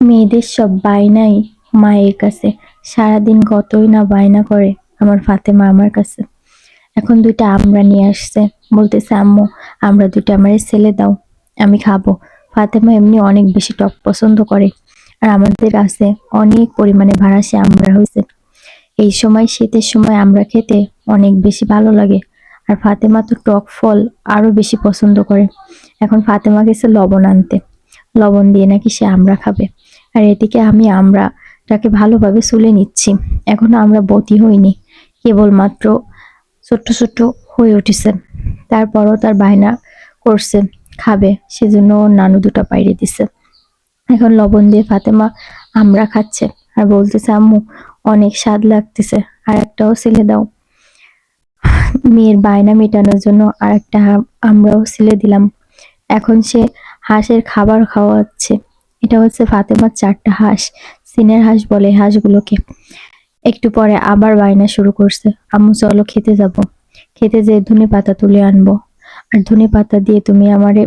মেয়েদের সব বায়নাই মায়ের কাছে। সারাদিন কতই না বায়না করে আমার ফাতেমা আমার কাছে। এখন দুইটা আমরা নিয়ে আসছে। বলতেছে, আম্মু, আমরা দুইটা আমারে ছেলে দাও, আমি খাব। ফাতেমা এমনি অনেক বেশি টক পছন্দ করে। আর আমাদের আছে অনেক পরিমাণে ভাড়াসে আমরা হয়েছে। এই সময় শীতের সময় আমরা খেতে অনেক বেশি ভালো লাগে। আর ফাতেমা তো টক ফল আরও বেশি পছন্দ করে। এখন ফাতেমা গেছে লবণ আনতে। লবণ দিয়ে নাকি সে আমরা খাবে। আর এদিকে আমি আমরাটাকে ভালোভাবে সুলে নিচ্ছি। এখনও আমরা বতি হইনি, কেবলমাত্র ছোট্ট ছোট্ট হয়ে উঠেছে। তারপরও তার বায়না করছে, খাবে, সেজন্য নানু দুটো বাইরে দিছে। এখন লবণ দিয়ে ফাতেমা আমরা খাচ্ছে আর বলতেছে, আম্মু, অনেক স্বাদ লাগতেছে। আর একটাও ছেলে দাও। মেয়ের বায়না মেটানোর জন্য আর একটা আমরাও ছেলে দিলাম। এখন সে হাঁসের খাবার খাওয়াচ্ছে। এটা হচ্ছে ফাতেমার চারটা হাঁস। সিনের হাঁস বলে হাঁসগুলোকে। একটু পরে আবার বায়না শুরু করছে। আম্মু, চলো খেতে যাব। খেতে যেয়ে ধনে পাতা তুলে আনব। আর ধনে পাতা দিয়ে তুমি আমারে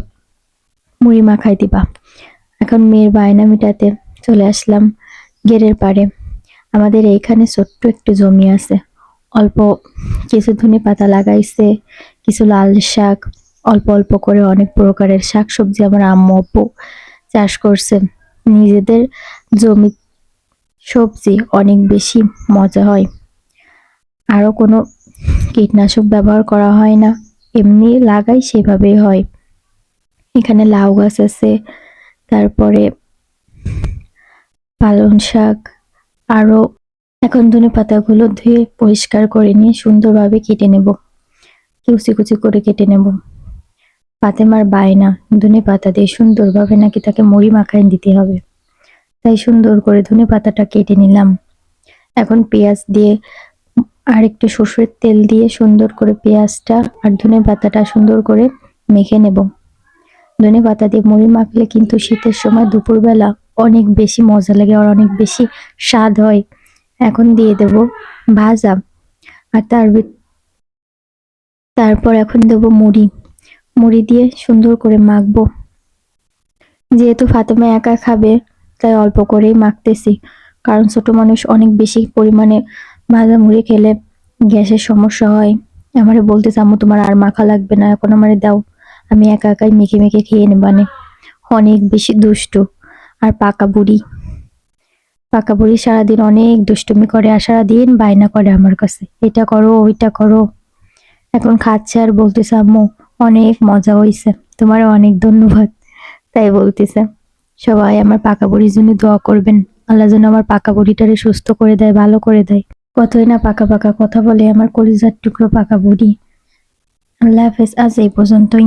মুড়ি মাখাই দিবা। এখন মেয়ের বায়না মেটাতে চলে আসলাম গেরের পাড়ে। আমাদের এইখানে ছোট্ট একটু জমি আছে। অল্প কিছু ধনে পাতা লাগাইছে, কিছু লাল শাক অল্প অল্প করে অনেক প্রকারের শাক সবজি আমার আম্মু আব্বু চাষ করছে। নিজেদের জমি সবজি অনেক বেশি মজা হয়। আরও কোনো কীটনাশক ব্যবহার করা হয় না, এমনি লাগাই সেভাবেই হয়। এখানে লাউ গাছ আছে, তারপরে পালং শাক আরও এখন ধনে পাতাগুলো ধুয়ে পরিষ্কার করে নিয়ে সুন্দরভাবে কেটে নেব। কুচি কুচি করে কেটে নেব। ফাতেমার বায়না, ধনে পাতা দিয়ে সুন্দরভাবে নাকি তাকে মুড়ি মাখায় দিতে হবে। তাই সুন্দর করে ধনে পাতাটা কেটে নিলাম। এখন পেঁয়াজ দিয়ে আর একটু সর্ষের তেল দিয়ে সুন্দর করে পেঁয়াজটা আর ধনে পাতাটা সুন্দর করে মেখে নেব। ধনে পাতা দিয়ে মুড়ি মাখলে কিন্তু শীতের সময় দুপুরবেলা অনেক বেশি মজা লাগে আর অনেক বেশি স্বাদ হয়। এখন দিয়ে দেব ভাজা। আর তার তারপর এখন দেব মুড়ি। মুড়ি দিয়ে সুন্দর করে মাখবো। যেহেতু ফাতেমা একা খাবে, তাই অল্প করেই মাখতেছি। কারণ ছোট মানুষ অনেক বেশি পরিমাণে ভাজা মুড়ি খেলে গ্যাসের সমস্যা হয়। আমারে বলতেছে, আম্মু, তোমার আর মাখা লাগবে না, এখন আমারে দাও। আমি একা একাই মেখে মেখে খেয়ে নেবানে অনেক বেশি দুষ্টু আর পাকা বুড়ি। পাকা বুড়ি সারাদিন অনেক দুষ্টুমি করে আর সারাদিন বায়না করে আমার কাছে। এটা করো, ওইটা করো। এখন খাচ্ছে আর বলতেছে, আম্মু অনেক মজা হইছে। তোমার অনেক ধন্যবাদ, তাই বলতেছে। সবাই আমার পাকা বুড়ির জন্য দোয়া করবেন। আল্লাহ যেন আমার পাকা বুড়িটারে সুস্থ করে দেয়, ভালো করে দেয়। কতই না পাকা পাকা কথা বলে আমার কলিজার টুকরো পাকা বুড়ি। আল্লাহ হাফেজ, আজ এই পর্যন্তই।